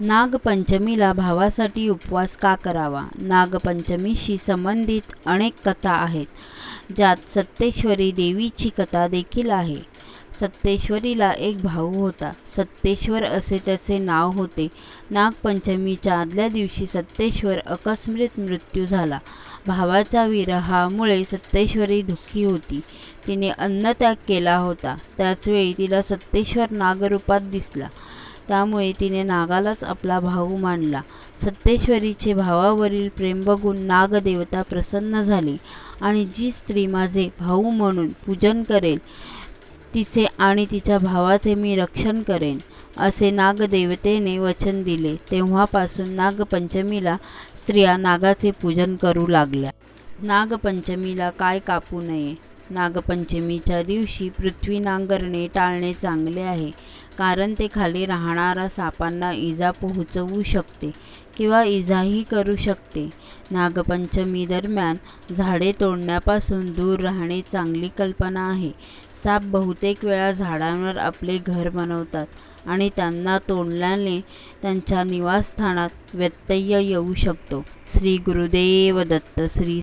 नागपंचमीला भावासाठी उपवास का करावा? नागपंचमीशी संबंधित अनेक कथा आहेत ज्यात सत्तेश्वरी देवीची कथा देखील आहे. सत्तेश्वरीला एक भाऊ होता. सत्तेश्वर असे त्याचे नाव होते. नागपंचमीच्या आदल्या दिवशी सत्तेश्वर अकस्मात मृत्यू झाला. भावाच्या विरहामुळे सत्तेश्वरी दुःखी होती. तिने अन्नत्याग केला होता. त्याचवेळी तिला सत्तेश्वर नागरूपात दिसला. त्यामुळे तिने नागालाच आपला भाऊ मानला. सत्तेश्वरीचे भावावरील प्रेम बघून नागदेवता प्रसन्न झाली आणि जी स्त्री माझे भाऊ म्हणून पूजन करेल तिचे आणि तिच्या भावाचे मी रक्षण करेन असे नागदेवतेने वचन दिले. तेव्हापासून नागपंचमीला स्त्रिया नागाचे पूजन करू लागल्या. नागपंचमीला काय कापू नये? नागपंचमीच्या दिवशी पृथ्वी नांगरणे टाळणे चांगले आहे. कारण ते खाली राहणाऱ्या सापांना इजा पोहोचवू शकते किंवा इजाही करू शकते. नागपंचमी दरम्यान झाडे तोडण्यापासून दूर राहणे चांगली कल्पना आहे. साप बहुतेक वेळा झाडांवर आपले घर बनवतात आणि त्यांना तोडल्याने त्यांच्या निवासस्थानात व्यत्यय येऊ शकतो. श्री गुरुदेव दत्त श्री